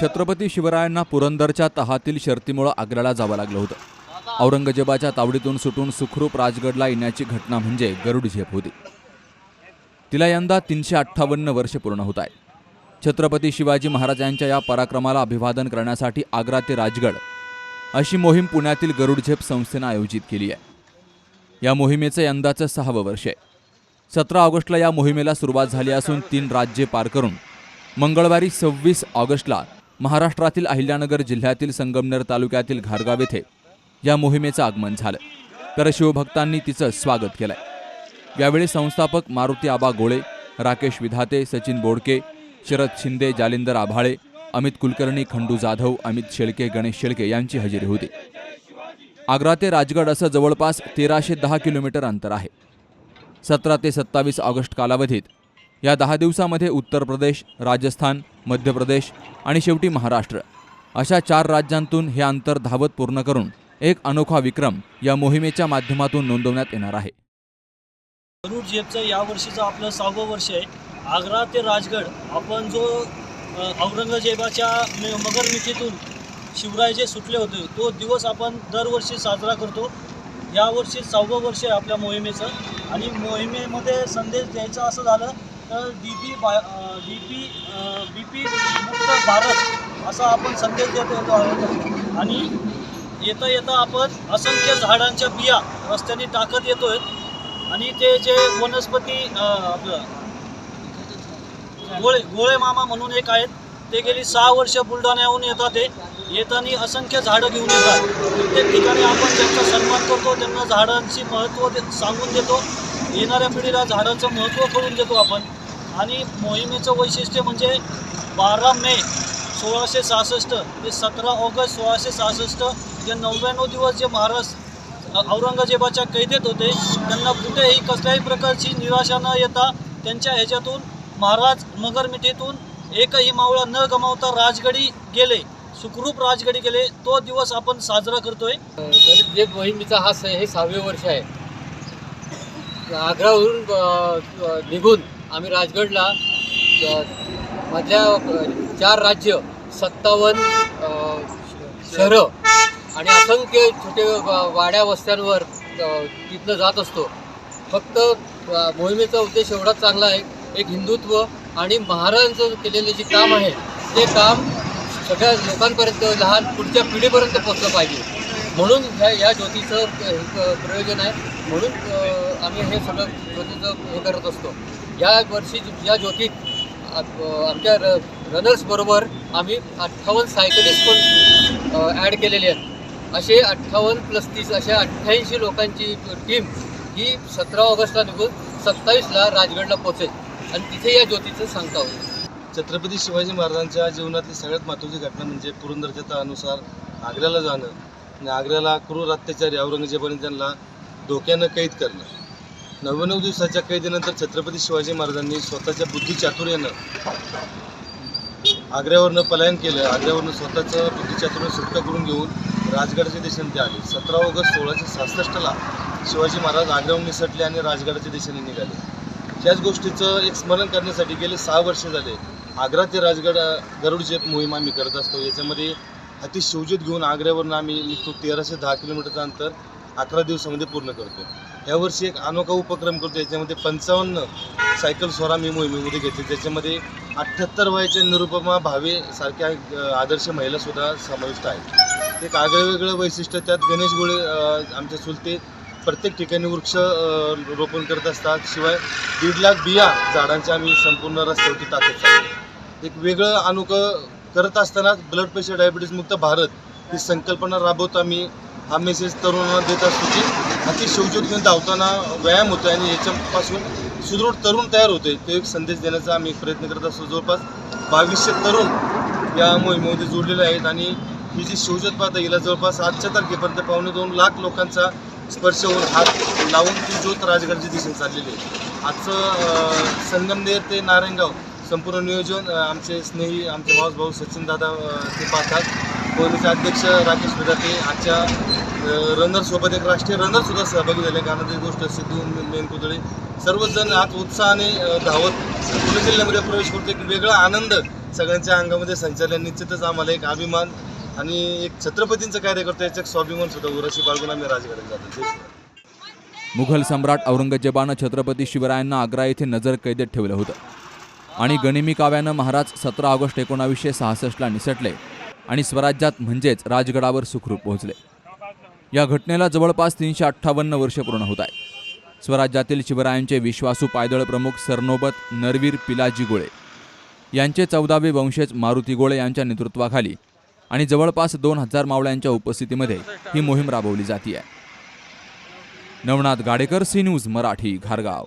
छत्रपती शिवरायांना पुरंदरच्या तहातील शर्तीमुळं आग्र्याला जावं लागलं होतं. औरंगजेबाच्या तावडीतून सुटून सुखरूप राजगडला येण्याची घटना म्हणजे गरुड झेप होती. तिला यंदा तीनशे अठ्ठावन्न वर्ष पूर्ण होत आहे छत्रपती शिवाजी महाराजांच्या या पराक्रमाला अभिवादन करण्यासाठी आग्रा ते राजगड अशी मोहीम पुण्यातील गरुड झेप संस्थेनं आयोजित केली आहे. या मोहिमेचं यंदाचं सहावं वर्ष आहे. सतरा ऑगस्टला या मोहिमेला सुरुवात झाली असून तीन राज्ये पार करून मंगळवारी सव्वीस ऑगस्टला महाराष्ट्रातील अहिल्यानगर जिल्ह्यातील संगमनेर तालुक्यातील घारगाव येथे या मोहिमेचं आगमन झालं. तर शिवभक्तांनी तिचं स्वागत केलंय. यावेळी संस्थापक मारुती आबा गोळे राकेश विधाते सचिन बोडके शरद शिंदे जालिंदर आभाळे अमित कुलकर्णी खंडू जाधव अमित शेळके गणेश शेळके यांची हजेरी होती. आग्रा ते राजगड असं जवळपास तेराशे दहा किलोमीटर अंतर आहे. सतरा ते सत्तावीस ऑगस्ट कालावधीत या दहा दिवसामध्ये उत्तर प्रदेश राजस्थान मध्य प्रदेश आणि शेवटी महाराष्ट्र. अशा चार राज्यांतून हे अंतर धावत पूर्ण करून एक अनोखा विक्रम या मोहिमेच्या माध्यमातून नोंदवण्यात येणार आहे. गरुड जेबचं या वर्षीचं आपलं सहावं वर्ष आहे. आग्रा ते राजगड आपण जो औरंगजेबाच्या मगरमिथीतून मगरमिठीतून शिवराय जे सुटले होते तो दिवस आपण दरवर्षी साजरा करतो. यावर्षी सहावं वर्ष आहे आपल्या मोहिमेचं आणि मोहिमेमध्ये संदेश द्यायचा असं झालं तर डी पी बा डी पी बी पी मुक्त भारत असा आपण संदेश देत येतो आहोत आणि येता येता आपण असंख्य झाडांच्या बिया रस्त्याने टाकत येतोय. आणि ते जे वनस्पती आपलं गोळे गोळे मामा म्हणून एक आहेत ते गेली सहा वर्ष बुलढाण्याहून येतात ते. येताना असंख्य झाडं घेऊन येतात. प्रत्येक ठिकाणी आपण त्यांचा सन्मान करतो त्यांना झाडांची महत्त्व दे- सांगून देतो. येणाऱ्या पिढीला झाडाचं महत्त्व करून देतो आपण. आणि मोहिमेचं वैशिष्ट्य म्हणजे बारा मे सोळाशे सहासष्ट ते सतरा ऑगस्ट सोळाशे सहासष्ट जे नव्याण्णव दिवस जे महाराज औरंगजेबाच्या कैदेत होते त्यांना कुठेही कसल्याही प्रकारची निराशा न येता त्यांच्या ह्याच्यातून महाराज मगरमिठीतून एकही मावळा न गमावता राजगडी गेले सुखरूप राजगडी गेले तो दिवस आपण साजरा करतोय. गरीब जे मोहिमेचा हा स हे सहावे वर्ष आहे. आग्रावरून निघून आम्ही राजगडला मधल्या चार राज्य सत्तावन्न शहरं आणि असंख्य छोटे वाड्या वस्त्यांवर तिथनं जात असतो. फक्त मोहिमेचा उद्देश एवढाच चांगला आहे. एक हिंदुत्व आणि महाराजांचं केलेलं जे काम आहे ते काम सगळ्या लोकांपर्यंत लहान पुढच्या पिढीपर्यंत पोचलं पाहिजे. म्हणून ह्या या ज्योतीचं प्रयोजन आहे. म्हणून आम्ही हे सगळं ज्योतीचं हे करत असतो. या वर्षी या ज्योतीत आमच्या र रनर्सबरोबर आम्ही अठ्ठावन्न सायकलिस्ट पण ॲड केलेले आहेत. असे अठ्ठावन्न प्लस तीस अशा अठ्ठ्याऐंशी लोकांची टीम ही सतरा ऑगस्टला निघून सत्तावीसला राजगडला पोचेल आणि तिथे या ज्योतीचं सांगता होईल. छत्रपती शिवाजी महाराजांच्या जीवनातली सगळ्यात महत्त्वाची घटना म्हणजे पुरंदरच्या तहानुसार आग्र्याला जाणं. आणि आग्र्याला क्रूर अत्याचारी औरंगजेबाने त्यांना धोक्यानं कैद करणं. नव्याण्णव दिवसाच्या कैदीनंतर छत्रपती शिवाजी महाराजांनी स्वतःच्या बुद्धिचातुर्यानं आग्र्यावरनं पलायन केलं. आग्र्यावरनं स्वतःचं बुद्धिचातुर्य सुटका करून घेऊन राजगडाच्या दिशेने ते आले. सतरा ऑगस्ट सोळाशे सहासष्टला शिवाजी महाराज आग्र्याहून निसटले आणि राजगडाच्या दिशेने निघाले. त्याच गोष्टीचं एक स्मरण करण्यासाठी गेले सहा वर्ष झाले. आग्रा ते राजगड अ, गरुड जेप मोहीम आम्ही करत असतो याच्यामध्ये हाती शिवज्योत घेऊन आग्र्यावरून आम्ही निघतो. तेराशे दहा किलोमीटरचं अंतर अकरा दिवसामध्ये पूर्ण करतो यावर्षी एक अनोखा उपक्रम करतो याच्यामध्ये पंचावन्न सायकल स्वरा मी मोहिमेमध्ये घेतली त्याच्यामध्ये अठ्ठ्याहत्तर वयाच्या निरुपमा भावे सारख्या आदर्श महिलासुद्धा समाविष्ट आहेत. एक आगळं वेगळं वैशिष्ट्य त्यात गणेश गोळे आमच्या चुलते प्रत्येक ठिकाणी वृक्ष रोपण करत असतात. शिवाय दीड लाख बिया झाडांच्या आम्ही संपूर्ण रस्त्यावरती टाकत असतो एक वेगळं अनोखं करत असतानाच ब्लड प्रेशर डायबिटीज मुक्त भारत ही संकल्पना राबवत आम्ही. हा मेसेज तरुणांना देत असतो की अति शिवज्योत घेऊन धावताना व्यायाम होतो आणि याच्यापासून सुदृढ तरुण तयार होते तो एक संदेश देण्याचा आम्ही प्रयत्न करत असतो. जवळपास बावीसशे तरुण या मोहिमेमध्ये जोडलेले आहेत आणि ही जी शिवजोत पाहता हिला जवळपास आजच्या तारखेपर्यंत पावणे दोन लाख लोकांचा स्पर्श होऊन हात लावून ती ज्योत राजगडची दिशेने चाललेली आहे. आजचं संगमनेर ते नारायणगाव संपूर्ण नियोजन आमचे स्नेही आमचे मावस भाऊ सचिन दादा ते पाहतात. कोणीचे अध्यक्ष राकेश विधाते आजच्या रनरसोबत एक राष्ट्रीय रनर सुद्धा सहभागी झाले. आनंदाची गोष्ट सिद्धू मेनकुदळे सर्वजण आज उत्साहाने धावत पुणे जिल्ह्यामध्ये प्रवेश करतो एक वेगळा आनंद सगळ्यांच्या अंगामध्ये संचालन निश्चितच आम्हाला एक अभिमान आणि एक छत्रपतींचं कार्य करतो याचं एक स्वाभिमान सुद्धा उराशी बाळगून आम्ही राजगडात जातो. मुघल सम्राट औरंगजेबानं छत्रपती शिवरायांना आग्रा येथे नजर कैदेत ठेवलं होतं. आणि गणिमी काव्यानं महाराज सतरा ऑगस्ट एकोणावीसशे सहासष्टला निसटले. आणि स्वराज्यात म्हणजेच राजगडावर सुखरूप पोहोचले. या घटनेला जवळपास तीनशे अठ्ठावन्न वर्ष पूर्ण होत आहे. स्वराज्यातील शिवरायांचे विश्वासू पायदळ प्रमुख सरनोबत नरवीर पिलाजी गोळे यांचे चौदावे वंशज मारुती गोळे यांच्या नेतृत्वाखाली आणि जवळपास दोन हजार मावळ्यांच्या उपस्थितीमध्ये ही मोहीम राबवली जाते आहे नवनाथ गाडेकर सी न्यूज मराठी घारगाव.